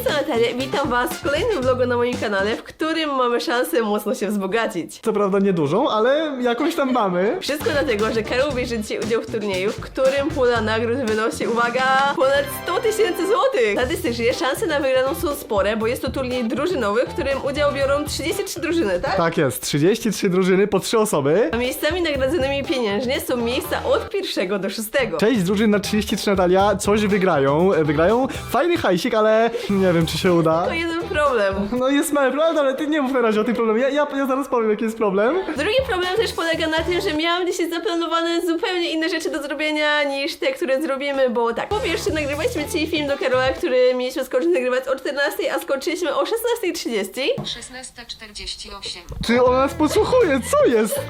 Lisa. Natalia witam was w kolejnym vlogu na moim kanale, w którym mamy szansę mocno się wzbogacić. Co prawda niedużą, ale jakąś tam mamy. Wszystko dlatego, że Karol bierze dzisiaj udział w turnieju, w którym pula nagród wynosi, uwaga, ponad 100 tysięcy złotych! Statystycznie szanse na wygraną są spore, bo jest to turniej drużynowy, w którym udział biorą 33 drużyny, tak? Tak jest, 33 drużyny po 3 osoby. A miejscami nagradzanymi pieniężnie są miejsca od pierwszego do szóstego. 6 drużyn na 33 Natalia, coś wygrają. E, Wygrają fajny hajsik, ale nie wiem czy się uda. To jeden problem. No jest mały problem, ale ty nie mów na razie o tym problemie. Ja, ja, ja zaraz powiem jaki jest problem. Drugi problem też polega na tym, że miałam dzisiaj zaplanowane zupełnie inne rzeczy do zrobienia niż te, które zrobimy, bo tak, po pierwsze nagrywaliśmy dzisiaj film do Karola, który mieliśmy skończyć nagrywać o 14, a skończyliśmy o 16.30. 1648. Czy ona nas podsłuchuje? Co jest?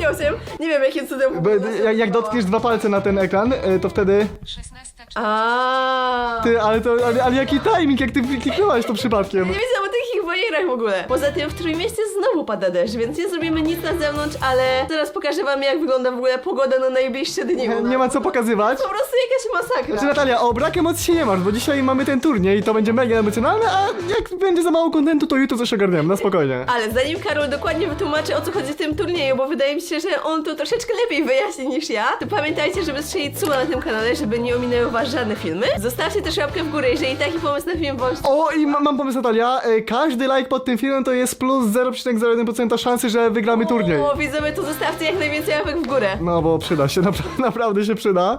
16.48, nie wiem jakim cudem... Be- jak, jak dotkniesz dwa palce na ten ekran, e, to wtedy... 1648. A. Ty, ale to, ale, ale jaki timing, jak ty kliknęłaś to przypadkiem? Nie wiedziałam o takich w ogóle. Poza tym w Trójmieście znowu pada deszcz, więc nie zrobimy nic na zewnątrz, ale zaraz pokażę wam jak wygląda w ogóle pogoda na najbliższe dni. u nas. Nie ma co pokazywać. Po prostu jakaś masakra. Znaczy Natalia, o brak emocji się nie masz, bo dzisiaj mamy ten turniej i to będzie mega emocjonalne, a jak będzie za mało kontentu, to jutro coś ogarniemy, na spokojnie. Ale zanim Karol dokładnie wytłumaczy o co chodzi w tym turnieju, bo wydaje mi się, że on to troszeczkę lepiej wyjaśni niż ja, to pamiętajcie, żeby strzelić suba na tym kanale, żeby nie ominęły was żadne filmy. Zostawcie też łapkę w górę, jeżeli taki pomysł na film wam O, i ma, mam pomysł Natalia, e, każdy like pod tym filmem to jest plus 0,01% szansy, że wygramy turniej. O, widzowie, to zostawcie jak najwięcej łapek w górę. No bo przyda się, napra naprawdę się przyda.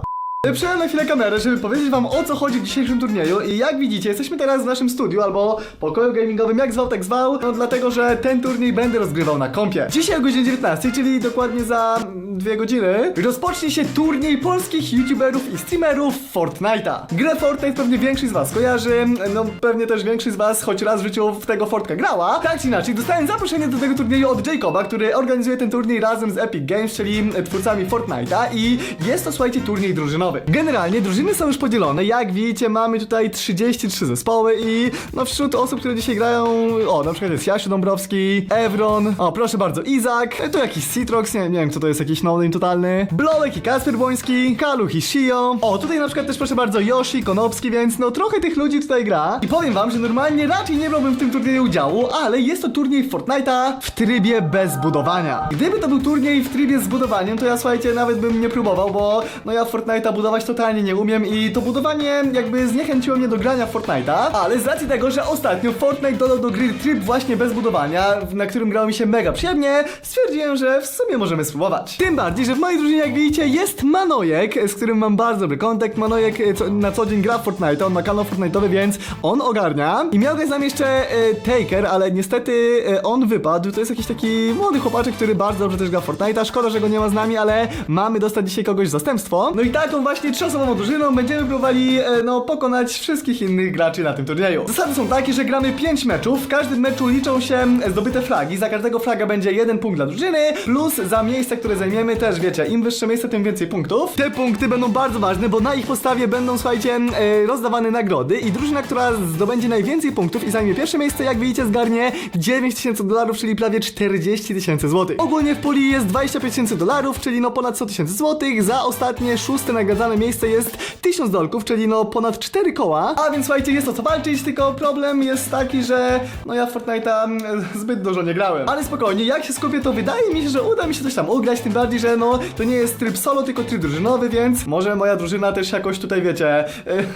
Przyjąłem na chwilę kamerę, żeby powiedzieć wam o co chodzi w dzisiejszym turnieju i jak widzicie, jesteśmy teraz w naszym studiu albo pokoju gamingowym, jak zwał, tak zwał, no dlatego, że ten turniej będę rozgrywał na kompie. Dzisiaj o godzinie 19, czyli dokładnie za mm, dwie godziny, rozpocznie się turniej polskich youtuberów i streamerów Fortnite'a. Grę Fortnite pewnie większość z was kojarzy, no pewnie też większość z was choć raz w życiu w tego Fortka grała. Tak czy inaczej, dostałem zaproszenie do tego turnieju od Jacoba, który organizuje ten turniej razem z Epic Games, czyli twórcami Fortnite'a i jest to, słuchajcie, turniej drużynowy. Generalnie drużyny są już podzielone, jak widzicie mamy tutaj 33 zespoły i no wśród osób, które dzisiaj grają, o na przykład jest Jasiu Dąbrowski, Evron, o proszę bardzo, Izak, tu jakiś Citrox, nie, nie wiem kto to jest, jakiś no totalny, Blowek i Kasper Błoński, Kaluch i Shio, o tutaj na przykład też proszę bardzo Yoshi, Konopski, więc no trochę tych ludzi tutaj gra i powiem wam, że normalnie raczej nie brałbym w tym turnieju udziału, ale jest to turniej Fortnite'a w trybie bez budowania. Gdyby to był turniej w trybie z budowaniem, to ja słuchajcie, nawet bym nie próbował, bo no ja Fortnite'a budować totalnie nie umiem i to budowanie jakby zniechęciło mnie do grania Fortnite'a, ale z racji tego, że ostatnio Fortnite dodał do gry tryb właśnie bez budowania, na którym grało mi się mega przyjemnie, stwierdziłem, że w sumie możemy spróbować. Tym bardziej, że w mojej drużynie, jak widzicie, jest Manojek, z którym mam bardzo dobry kontakt. Manojek e, co, na co dzień gra w Fortnite, on ma kanał Fortnite'owy, więc on ogarnia. I miał z nami jeszcze e, Taker, ale niestety e, on wypadł. To jest jakiś taki młody chłopaczek, który bardzo dobrze też gra w Fortnite'a. Szkoda, że go nie ma z nami, ale mamy dostać dzisiaj kogoś w zastępstwo. No i taką właśnie trzyosobową drużyną będziemy próbowali, e, no, pokonać wszystkich innych graczy na tym turnieju. Zasady są takie, że gramy 5 meczów. W każdym meczu liczą się zdobyte flagi. Za każdego flaga będzie jeden punkt dla drużyny, plus za miejsce, które zajmiemy też, wiecie, im wyższe miejsce, tym więcej punktów. Te punkty będą bardzo ważne, bo na ich podstawie będą, słuchajcie, e, rozdawane nagrody i drużyna, która zdobędzie najwięcej punktów i zajmie pierwsze miejsce, jak widzicie, zgarnie 9 tysięcy dolarów, czyli prawie 40 tysięcy złotych. Ogólnie w puli jest 25 tysięcy dolarów, czyli no ponad 100 tysięcy złotych. Za ostatnie szóste nagradzane miejsce jest 1000 dolków, czyli no ponad 4 koła. A więc słuchajcie, jest o co walczyć, tylko problem jest taki, że no ja w Fortnite'a zbyt dużo nie grałem. Ale spokojnie, jak się skupię, to wydaje mi się, że uda mi się coś tam ugrać, tym bardziej, że no to nie jest tryb solo, tylko tryb drużynowy, więc może moja drużyna też jakoś tutaj, wiecie,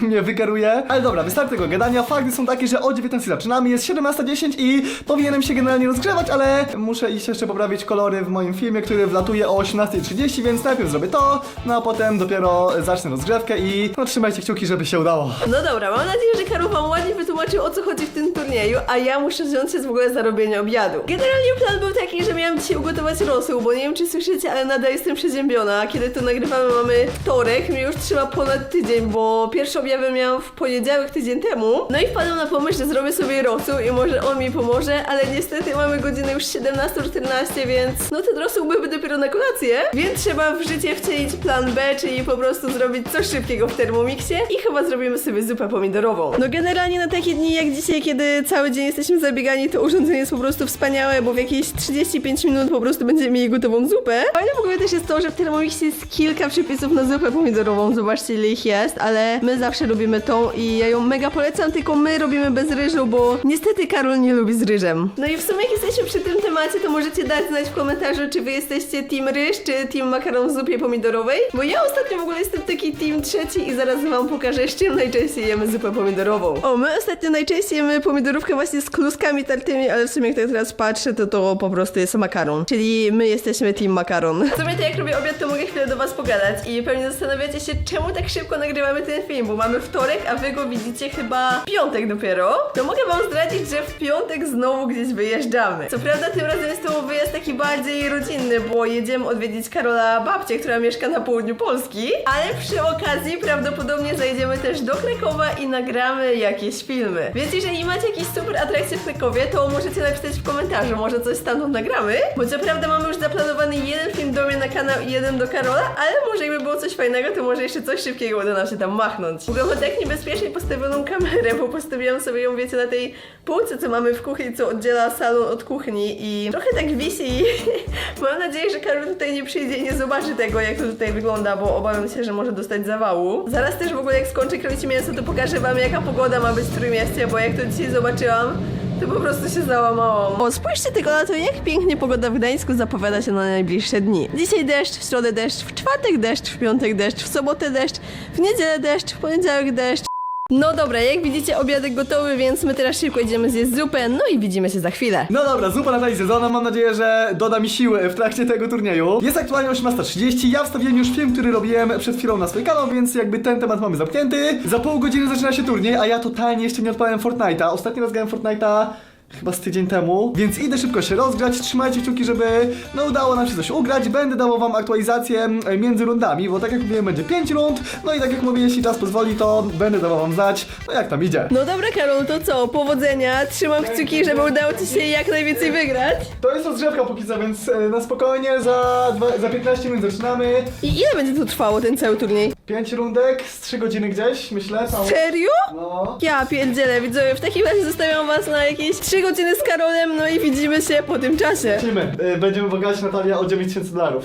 y, mnie wykaruje. Ale dobra, wystarczy tego gadania. Fakty są takie, że o 19 zaczynamy, jest 17.10 i powinienem się generalnie rozgrzewać, ale muszę iść jeszcze poprawić kolory w moim filmie, który wlatuje o 18.30, więc najpierw zrobię to, no a potem dopiero zacznę rozgrzewkę i no trzymajcie kciuki, żeby się udało. No dobra, mam nadzieję, że Karol wam ładnie wytłumaczył o co chodzi w tym turnieju, a ja muszę wziąć się w ogóle za robienie obiadu. Generalnie plan był taki, że miałam dzisiaj ugotować rosół, bo nie wiem czy słyszycie, ale nadal jestem przeziębiona. Kiedy to nagrywamy mamy wtorek, mi już trzyma ponad tydzień, bo pierwsze objawy miałam w poniedziałek tydzień temu. No i wpadłam na pomysł, że zrobię sobie rosół i może on mi pomoże, ale niestety mamy godzinę już 17.14, więc no ten rosół byłby dopiero na kolację, więc trzeba w życie wcielić plan B, czyli po prostu zrobić coś szybkiego w Thermomixie i chyba zrobimy sobie zupę pomidorową. No generalnie na takie dni jak dzisiaj, kiedy cały dzień jesteśmy zabiegani, to urządzenie jest po prostu wspaniałe, bo w jakieś 35 minut po prostu będziemy mieli gotową zupę. Fajną w ogóle też jest to, że w Thermomixie jest kilka przepisów na zupę pomidorową. Zobaczcie ile ich jest, ale my zawsze lubimy tą i ja ją mega polecam, tylko my robimy bez ryżu, bo niestety Karol nie lubi z ryżem. No i w sumie jak jesteśmy przy tym temacie, to możecie dać znać w komentarzu, czy wy jesteście team ryż, czy team makaron w zupie pomidorowej, bo ja ostatnio w ogóle jestem taki team trzeci i zaraz wam pokażę, z czym najczęściej jemy zupę pomidorową. O, my ostatnio najczęściej jemy pomidorówkę właśnie z kluskami tartymi, ale w sumie jak tak teraz patrzę, to to po prostu jest makaron. Czyli my jesteśmy team makaron. W sumie to jak robię obiad, to mogę chwilę do was pogadać i pewnie zastanawiacie się, czemu tak szybko nagrywamy ten film, bo mamy wtorek, a wy go widzicie chyba piątek dopiero. To mogę wam zdradzić, że w piątek znowu gdzieś wyjeżdżamy. Co prawda tym razem jest to wyjazd taki bardziej rodzinny, bo jedziemy odwiedzić Karola babcię, która mieszka na południu Polski, ale przy okazji prawdopodobnie zajdziemy też do Krakowa i nagramy jakieś filmy. Więc jeżeli macie jakieś super atrakcje w Krakowie, to możecie napisać w komentarzu, może coś stamtąd nagramy. Bo co prawda mamy już zaplanowany jeden film do mnie na kanał i jeden do Karola, ale może jakby było coś fajnego, to może jeszcze coś szybkiego uda nam się tam machnąć. W ogóle mam tak niebezpiecznie postawioną kamerę, bo postawiłam sobie ją, wiecie, na tej półce, co mamy w kuchni, co oddziela salon od kuchni i trochę tak wisi mam nadzieję, że Karol tutaj nie przyjdzie i nie zobaczy tego, jak to tutaj wygląda, bo obawiam się, że może dostać zawału. Zaraz też w ogóle jak skończę kroić mięso, to pokażę wam, jaka pogoda ma być w Trójmieście, bo jak to dzisiaj zobaczyłam, to po prostu się załamałam. O, spójrzcie tylko na to, jak pięknie pogoda w Gdańsku zapowiada się na najbliższe dni. Dzisiaj deszcz, w środę deszcz, w czwartek deszcz, w piątek deszcz, w sobotę deszcz, w niedzielę deszcz, w poniedziałek deszcz. No dobra, jak widzicie obiadek gotowy, więc my teraz szybko idziemy zjeść zupę, no i widzimy się za chwilę. No dobra, zupa na tali sezonu, mam nadzieję, że doda mi siły w trakcie tego turnieju. Jest aktualnie 18.30, ja wstawiłem już film, który robiłem przed chwilą na swój kanał, więc jakby ten temat mamy zamknięty. Za pół godziny zaczyna się turniej, a ja totalnie jeszcze nie odpalałem Fortnite'a. Ostatni raz grałem Fortnite'a chyba z tydzień temu, więc idę szybko się rozgrzać, trzymajcie kciuki, żeby no udało nam się coś ugrać, będę dawał wam aktualizację e, między rundami, bo tak jak mówiłem będzie 5 rund, no i tak jak mówię, jeśli czas pozwoli, to będę dawał wam znać, no jak tam idzie. No dobra Karol, to co, powodzenia, trzymam kciuki, żeby udało ci się jak najwięcej wygrać. To jest rozgrzewka póki co, więc e, na spokojnie za, dwa, za 15 minut zaczynamy. I ile będzie to trwało, ten cały turniej? 5 rundek z 3 godziny gdzieś, myślę. Cało. Serio? No. Ja pierdzielę, widzowie, w takim razie zostawiam was na jakieś 3 godziny z Karolem, no i widzimy się po tym czasie. Lecimy. E, Będziemy bogać Natalia o 9000 dolarów.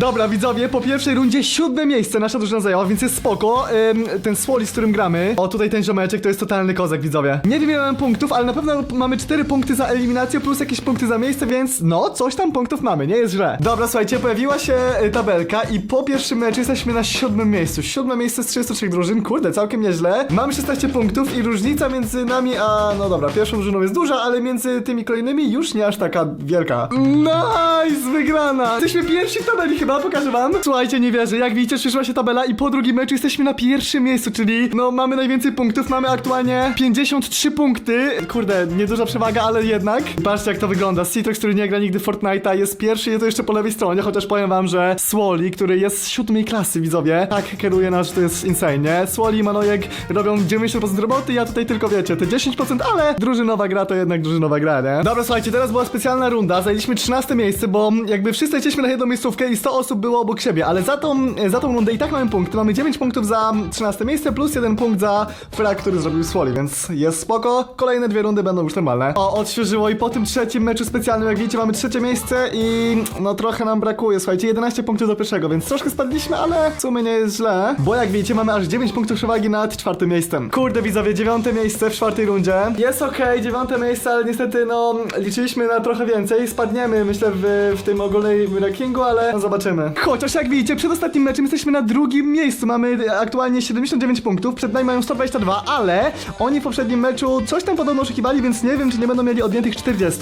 Dobra, widzowie, po pierwszej rundzie siódme miejsce nasza drużyna zajęła, więc jest spoko. Ym, ten Swoli, z którym gramy. O, tutaj ten ziomeczek to jest totalny kozak, widzowie. Nie wiem ile mamy punktów, ale na pewno mamy 4 punkty za eliminację plus jakieś punkty za miejsce, więc no, coś tam punktów mamy, nie jest źle. Dobra, słuchajcie, pojawiła się y, tabelka i po pierwszym meczu jesteśmy na siódmym miejscu. Siódme miejsce z 33 drużyn, kurde, całkiem nieźle. Mamy 16 punktów i różnica między nami a, no dobra, pierwszą drużyną jest duża, ale między tymi kolejnymi już nie aż taka wielka. Nice, wygrana! Jesteśmy pierwsi w tabeli chyba, pokażę wam. Słuchajcie, nie wierzę, jak widzicie, przyszła się tabela i po drugim meczu jesteśmy na pierwszym miejscu, czyli no mamy najwięcej punktów, mamy aktualnie 53 punkty. Kurde, nieduża przewaga, ale jednak. Patrzcie jak to wygląda. Citrox, który nie gra nigdy Fortnite'a jest pierwszy i to jeszcze po lewej stronie, chociaż powiem wam, że Swoli, który jest z siódmej klasy, widzowie, tak kieruje nas, że to jest insane, nie? Swoli i Manojek robią 90% roboty, ja tutaj tylko wiecie, te 10%, ale drużynowa gra to jednak drużynowa gra, nie? Dobra, słuchajcie, teraz była specjalna runda, zajęliśmy 13 miejsce, bo jakby wszyscy lecieliśmy na jedną miejscówkę i 100 osób było obok siebie, ale za tą, za tą rundę i tak mamy punkty, mamy 9 punktów za 13 miejsce, plus jeden punkt za frag, który zrobił Swoli, więc jest spoko, kolejne dwie rundy będą już normalne. O, odświeżyło i po tym trzecim meczu specjalnym, jak widzicie, mamy trzecie miejsce i no trochę nam brakuje, słuchajcie, 11 punktów do pierwszego, więc troszkę spadliśmy, ale w sumie nie jest źle, bo jak widzicie, mamy aż 9 punktów przewagi nad czwartym miejscem. Kurde, widzowie, dziewiąte miejsce w czwartej rundzie. Jest okej, dziewiąte miejsce, ale niestety, no, liczyliśmy na trochę więcej, spadniemy, myślę, w, w tym ogólnym rankingu, ale no, zobaczymy. Chociaż jak widzicie, przed ostatnim meczem jesteśmy na drugim miejscu, mamy aktualnie 79 punktów, przed nami mają 122, ale oni w poprzednim meczu coś tam podobno oszukiwali, więc nie wiem, czy nie będą mieli odjętych 40,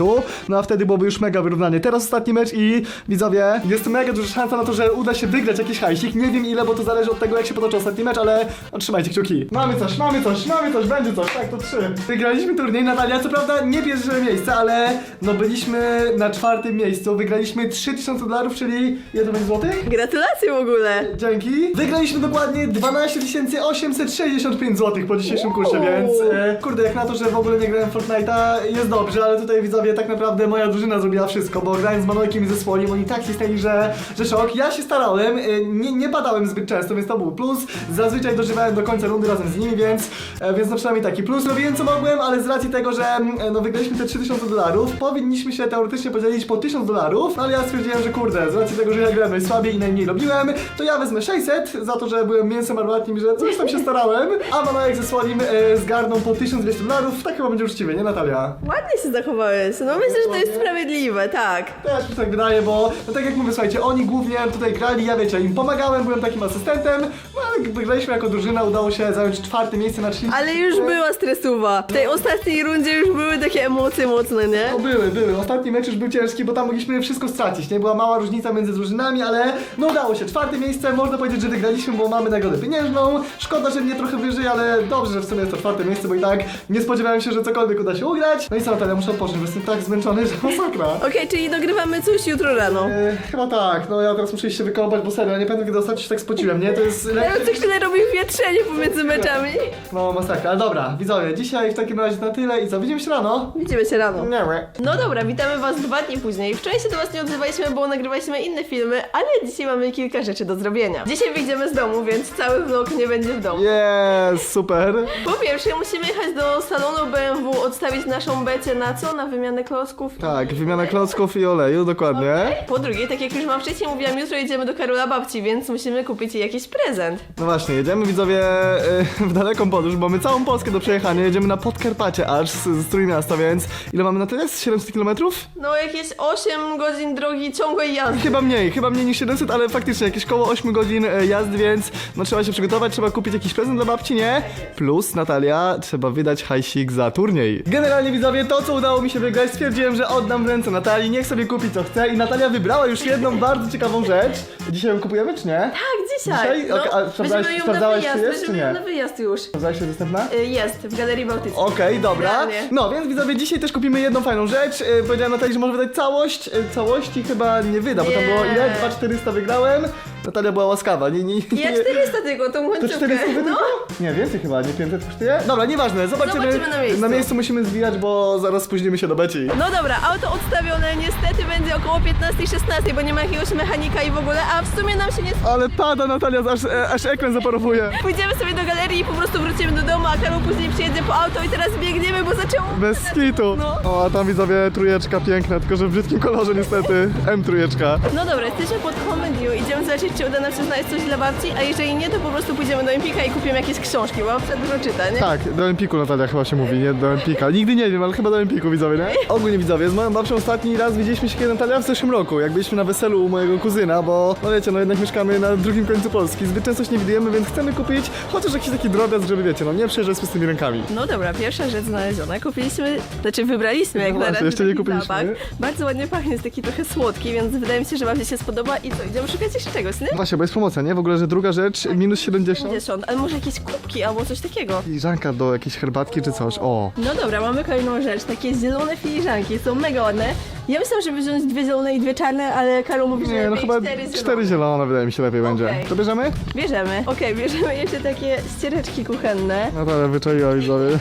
no a wtedy byłoby już mega wyrównanie. Teraz ostatni mecz i widzowie, jest mega duża szansa na to, że uda się wygrać jakiś hajsik, nie wiem ile, bo to zależy od tego, jak się potoczy ostatni mecz, ale no, trzymajcie kciuki. Mamy coś, mamy coś, mamy coś, będzie coś, tak, to trzy. Wygraliśmy turniej, Natalia, co prawda nie pierwsze miejsce, ale no byliśmy na czwartym miejscu, wygraliśmy 3000 dolarów, czyli 1 zł. Gratulacje w ogóle. Dzięki. Wygraliśmy dokładnie 12 865 zł po dzisiejszym kursie, więc e, kurde, jak na to, że w ogóle nie grałem w Fortnite'a, jest dobrze, ale tutaj widzowie, tak naprawdę moja drużyna zrobiła wszystko, bo grając z Manojkiem i ze Swolim, oni tak cisnęli, że, że szok. Ja się starałem, e, nie, nie padałem zbyt często, więc to był plus. Zazwyczaj dożywałem do końca rundy razem z nimi, więc, e, więc no przynajmniej taki plus. Robiłem co mogłem, ale z racji tego, że mm, e, no wygraliśmy te 3000 dolarów, powinniśmy się teoretycznie podzielić po 1000 dolarów, no ale ja stwierdziłem, że kurde, z racji tego, że ja grałem najsłabiej i najmniej robiłem, to ja wezmę 600 za to, że byłem mięsem armatnim że coś tam się starałem, a Manojek ze Swolim e, zgarną po 1200 dolarów, tak chyba będzie uczciwie, nie Natalia? Ładnie się zachowałeś. No myślę, że to jest sprawiedliwe, tak. Też mi się tak wydaje, bo no tak jak mówię, słuchajcie, oni głównie tutaj grali, ja wiecie, im pomagałem, byłem takim asystentem, no ale wygraliśmy jako drużyna, udało się zająć czwarte miejsce na 30. Ale już była stresuwa. W tej ostatniej rundzie już były takie emocje mocne, nie? No były, były. Ostatni mecz już był ciężki, bo tam mogliśmy wszystko stracić, nie? Była mała różnica między drużynami, ale no udało się. Czwarte miejsce, można powiedzieć, że wygraliśmy, bo mamy nagrodę pieniężną. Szkoda, że nie trochę wyżej, ale dobrze, że w sumie jest to czwarte miejsce, bo i tak nie spodziewałem się, że cokolwiek uda się ugrać. No i co, Natalia, muszę odpocząć, bo jestem tak zmęczony, że masakra. Okej, czyli dogrywamy coś jutro rano. E, chyba tak, no ja teraz muszę iść się wykąpać, bo serio, ja nie pamiętam kiedy ostatnio się tak spociłem, nie? To jest Ja co chwilę robię wietrzenie pomiędzy meczami. No masakra, ale dobra, widzowie, dzisiaj w takim razie na tyle i co, widzimy się rano? Widzimy się rano. Nie, nie. No dobra, witamy was dwa dni później. Wczoraj się do was nie odzywaliśmy, bo nagrywaliśmy inne filmy, ale dzisiaj mamy kilka rzeczy do zrobienia. Dzisiaj wyjdziemy z domu, więc cały vlog nie będzie w domu. Jest, super. Po pierwsze, musimy jechać do salonu BMW, odstawić naszą becie na co? Na wymianę klocków? Tak, wymiana klocków i oleju, dokładnie. Po drugie, tak jak już wam wcześniej mówiłam, jutro jedziemy do Karola babci, więc musimy kupić jej jakiś prezent. No właśnie, jedziemy widzowie e, w daleką podróż, bo mamy całą Polskę do przejechania, jedziemy na Podkarpacie aż z, z Trójmiasta, więc ile mamy na tyle? Z 700 km? No jakieś 8 godzin drogi ciągłej jazdy. Chyba mniej, chyba mniej niż 700, ale faktycznie jakieś koło 8 godzin e, jazdy, więc no trzeba się przygotować, trzeba kupić jakiś prezent dla babci, nie? Plus, Natalia, trzeba wydać hajsik za turniej. Generalnie widzowie, to co udało mi się wygrać, stwierdziłem, że oddam w ręce Natalii, niech sobie kupi co chce i Natalia wybrała już jedną bardzo ciekawą rzecz. Dzisiaj ją kupujemy, czy nie? Tak, dzisiaj. Dzisiaj? No, Okej, a ją na czy wyjazd, jest, czy ją nie? na wyjazd już. Sprawdzałeś się dostępna? Y, Jest, w Galerii Bałtyckiej. Okej, dobra. Idealnie. No więc widzowie, dzisiaj też kupimy jedną fajną rzecz. Yy, powiedziałem Natalii, że może wydać całość. Yy, całości chyba nie wyda, bo tam Nie. było ile? 2400 wygrałem. Natalia była łaskawa. Nie, nie, nie. Ja 400 tylko, tą To końcówkę. 400 No. tylko? Nie, więcej chyba, nie 500 kosztuje? Dobra, nieważne, zobaczymy. Zobaczymy na miejscu. Na miejscu musimy zwijać, bo zaraz spóźnimy się do Beci. No dobra, auto odstawione niestety będzie około 15-16, bo nie ma jakiegoś mechanika i w ogóle, a w sumie nam się nie... Ale pada Natalia, aż, e, aż ekran zaparowuje. Pójdziemy sobie do galerii i po prostu wrócimy do domu, a Karol później przyjedzie po auto i teraz biegniemy, bo zaczęło... Bez skitu. No. O, a tam widzowie trójeczka piękna, tylko że w brzydkim kolorze niestety. M trójeczka. No dobra, jesteśmy pod Comediu, idziemy zobaczyć, czy uda nam się znaleźć coś dla babci, a jeżeli nie, to po prostu pójdziemy do Empika i kupimy jakieś książki, bo babcia dużo czyta, nie? Tak, do Empiku Natalia chyba się mówi, nie do Empika. Nigdy nie wiem, ale chyba do Empiku widzowie, nie? Ogólnie widzowie, z moją babcią ostatni raz widzieliśmy się kiedy Natalia w zeszłym roku, jak byliśmy na weselu u mojego kuzyna, bo no wiecie, no jednak mieszkamy na drugim końcu Polski, zbyt często się nie widujemy, więc chcemy kupić chociaż jakiś taki drobiazg, żeby wiecie, no nie przejeżdżać z pustymi rękami. No dobra, pierwsza rzecz znaleziona. Kupiliśmy, znaczy wybraliśmy jak No na właśnie, razie jeszcze nie taki kupiliśmy. zapach. Bardzo ładnie pachnie, jest taki trochę słodki, więc wydaje mi się, że babci się spodoba i co, idziemy szukać jeszcze czegoś, nie? Właśnie, bo jest promocja, nie? W ogóle, że druga rzecz, minus 70. 50, ale może jakieś kubki albo coś takiego. Filiżanka do jakiejś herbatki czy coś, o. No dobra, mamy kolejną rzecz. Takie zielone filiżanki, są mega ładne. Ja myślałam, żeby wziąć dwie zielone i dwie czarne, ale Karol mówi, że Nie, no lepiej chyba cztery zielone. cztery zielone wydaje mi się lepiej będzie. Okej. To bierzemy? Bierzemy. Okej, bierzemy jeszcze takie ściereczki kuchenne. Natalia wyczaiła widzowie.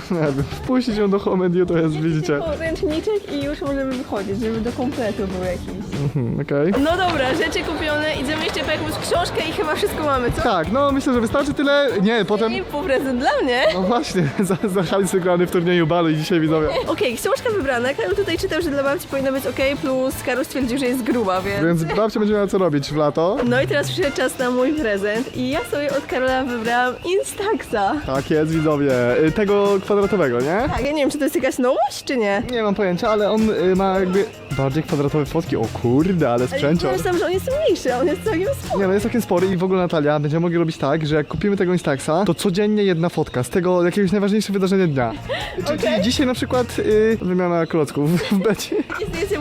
Wpuścić ją do Homedio to jest, widzicie. Tylko ręczniczek i już możemy wychodzić, żeby do kompletu był jakiś. Mhm, okej. No dobra, rzeczy kupione, idziemy jeszcze po jakąś książkę i chyba wszystko mamy, co? Tak, no myślę, że wystarczy tyle. Nie, potem. I pół prezent dla mnie. No właśnie, za, za hajs wygrany w turnieju balu i dzisiaj widzowie. Okej, książka wybrana. Karol tutaj czytał, że dla babci powinna być ok, plus Karol stwierdził, że jest gruba, więc... Więc babcia będzie miała co robić w lato. No i teraz przyszedł czas na mój prezent i ja sobie od Karola wybrałam Instaxa. Tak jest, widzowie. Y, Tego kwadratowego, nie? Tak, ja nie wiem, czy to jest jakaś nowość, czy nie? Nie mam pojęcia, ale on y, ma jakby bardziej kwadratowe fotki. O kurde, ale Ale sprzęcior. ja myślałam, że on jest mniejszy, a on jest całkiem spory. Nie no, jest całkiem spory i w ogóle Natalia, będziemy mogli robić tak, że jak kupimy tego Instaxa, to codziennie jedna fotka z tego jakiegoś najważniejszego wydarzenia dnia. Czyli Okej. dzisiaj na przykład y, wymiana klocków w becie, zdjęcie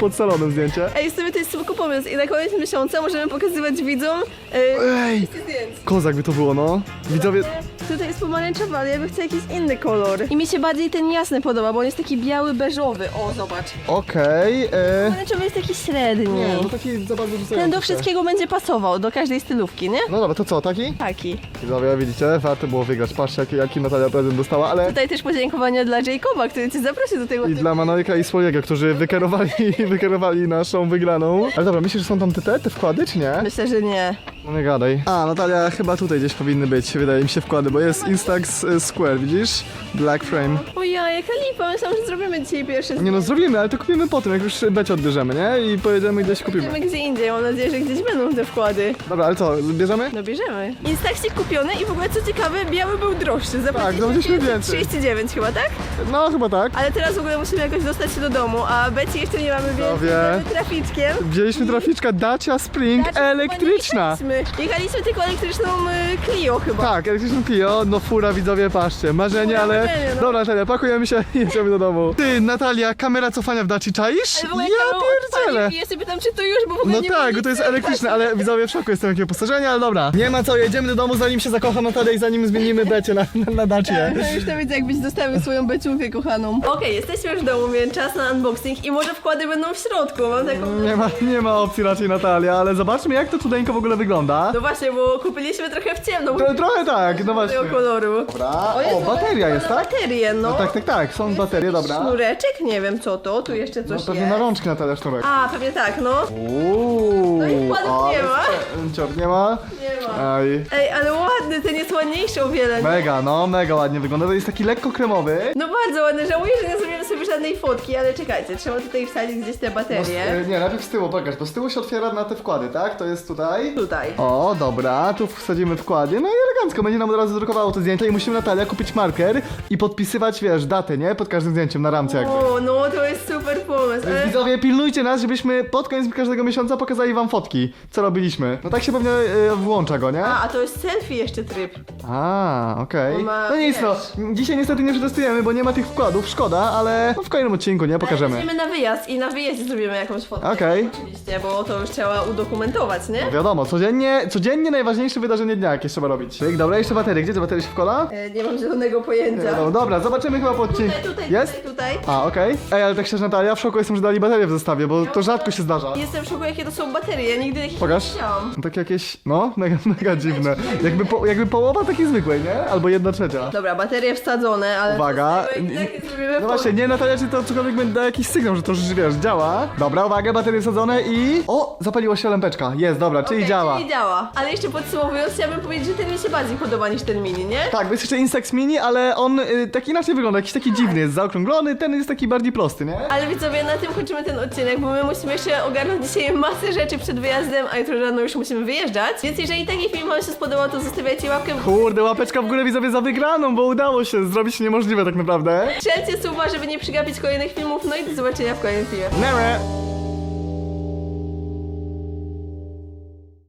pod salonem zdjęcie. Ej, w sumie to jest spoko pomysł i na koniec miesiąca możemy pokazywać widzom yy, Ej, zdjęć. kozak by to było, no. Widzowie, Tutaj jest pomarańczowy, ale ja bym chciała jakiś inny kolor. I mi się bardziej ten jasny podoba, bo on jest taki biały, beżowy. O, zobacz. Okej, e... Pomarańczowy jest taki średni. Nie, no taki za bardzo Ten do się. wszystkiego będzie pasował, do każdej stylówki, nie? No dobra, to co, taki? Taki. Widzowie, widzicie, warto było wygrać. Patrzcie, jaki, jaki Natalia prezent dostała, ale... Tutaj też podziękowania dla Jacoba, który cię zaprosił do tego I dla Manojka i swojego, którzy wykierowali, wykierowali naszą wygraną. Ale dobra, myślisz, że są tam te, te wkłady, czy nie? Myślę, że nie. No nie gadaj. A, Natalia, chyba tutaj gdzieś powinny być, wydaje mi się, wkłady, bo jest Instax y, Square, widzisz? Black Frame. O ja, jaka lipa, myślałam, że zrobimy dzisiaj pierwszy Nie no, zrobimy, ale to kupimy potem, jak już becie odbierzemy, nie? I pojedziemy gdzieś kupimy. Idziemy gdzie indziej, mam nadzieję, że gdzieś będą te wkłady. Dobra, ale co, bierzemy? No bierzemy. Instaxik kupiony i w ogóle co ciekawe, biały był droższy. Tak, zapłaciliśmy więcej. 39 chyba, tak? No, chyba tak. Ale teraz w ogóle musimy jakoś dostać się do domu, a Beci jeszcze nie mamy, więc Widzowie. jedziemy traficzkiem. Wzięliśmy traficzka Dacia Spring Znaczy, elektryczna. chyba nie Jechaliśmy. Jechaliśmy tylko elektryczną y, Clio chyba. Tak, elektryczną Clio, no fura widzowie, patrzcie, marzenie, ale... marzenie, no. Dobra Natalia, pakujemy się i jedziemy do domu. Ty, Natalia, kamera cofania w Daci, czaisz? Ale w ogóle Ja Karol pierdzielę! i Ja sobie pytam, czy to już, bo w ogóle No nie ma tak, nic bo to jest elektryczne, ale widzowie w szoku jestem jakiego postarzenia, ale dobra. Nie ma co, jedziemy do domu zanim się zakocha Natalia i zanim zmienimy becie na, na, na Dacie. No już to widzę, jakbyś zostawił swoją beczułkę kochaną. Okej, jesteśmy już w domu, więc czas na unboxing i może wkłady będą w środku. Mam taką... Nie ma, nie ma opcji raczej Natalia, ale zobaczmy jak to cudeńko w ogóle wygląda. No właśnie, bo kupiliśmy trochę w ciemno. To, trochę tak, no właśnie. tego koloru. Dobra, O, o, jest bateria jest, tak? Baterie, no. No tak, tak, tak, są baterie, dobra. Sznureczek? Nie wiem co to, tu jeszcze No coś pewnie jest. na rączki Natalia sznurek. A, pewnie tak, no. Uuu, No i wkładów ale nie ma. spe- Cior nie ma? Nie ma. Aj. Ej, ale ładny, ten jest ładniejszy o wiele. nie? Mega, no mega ładnie wygląda, to jest taki lekko kremowy. No bardzo ładny, żałuję, że nie zrobimy sobie żadnej fotki, ale czekajcie, trzeba tutaj wsadzić gdzieś te No, baterie. e, nie, najpierw z tyłu, pokaż, bo z tyłu się otwiera na te wkłady, tak? To jest tutaj. Tutaj. O, dobra, tu wsadzimy wkłady, no i elegancko, będzie nam od razu drukowało to zdjęcie i musimy Natalia kupić marker i podpisywać, wiesz, datę, nie? Pod każdym zdjęciem na ramce jakby. O, no to jest super pomysł. Więc Ale... widzowie, pilnujcie nas, żebyśmy pod koniec każdego miesiąca pokazali wam fotki, co robiliśmy. No tak się pewnie e, włącza go, nie? A, a to jest selfie jeszcze tryb. A, okej. Ma, No nic, no. Dzisiaj niestety nie przetestujemy, bo nie ma tych wkładów, szkoda, ale no w kolejnym odcinku, nie? Pokażemy. Idziemy na wyjazd i na wyjeździe zrobimy jakąś fotkę. Okej. Oczywiście, bo to już trzeba udokumentować, nie? No wiadomo, codziennie, codziennie najważniejsze wydarzenie dnia, jakie trzeba robić. Tyk, Dobra, jeszcze baterie. Gdzie te baterie się wkola? E, nie mam zielonego pojęcia. No, dobra, zobaczymy chyba po odcinku. Tutaj, tutaj, Jest? tutaj, tutaj. A, okej. Ej, ale tak szczerze Natalia, w szoku jestem, że dali baterię w zestawie, bo to rzadko się zdarza. Jestem w szoku, jakie to są baterie. Ja nigdy takich Pokaż. nie widziałam. No, Tak jakieś, no, mega, mega dziwne. Jakby, po, jakby połowa takiej zwykłej, nie? Albo jedna trzecia. Dobra, baterie wsadzone, ale Uwaga. to z tego i tak zrobimy No właśnie, nie Natalia, czy to cokolwiek będzie da jakiś sygnał, że to już wiesz, działa. Dobra, uwaga, baterie wsadzone i... O, zapaliła się lampeczka. Jest, dobra, czyli działa. Czyli Ale jeszcze podsumowując, chciałabym powiedzieć, że ten mi się bardziej podoba niż ten mini, nie? Tak, bo jest jeszcze Instax Mini, ale on y, tak inaczej wygląda, jakiś taki dziwny, jest zaokrąglony, ten jest taki bardziej prosty, nie? Ale widzowie, na tym kończymy ten odcinek, bo my musimy jeszcze ogarnąć dzisiaj masę rzeczy przed wyjazdem, a jutro rano już musimy wyjeżdżać. Więc jeżeli taki film wam się spodobał, to zostawiajcie łapkę w górę. Kurde, łapeczka w górę widzowie za wygraną, bo udało się zrobić niemożliwe tak naprawdę. Strzelcie suba, żeby nie przegapić kolejnych filmów, no i do zobaczenia w kolejnym filmie. Nere!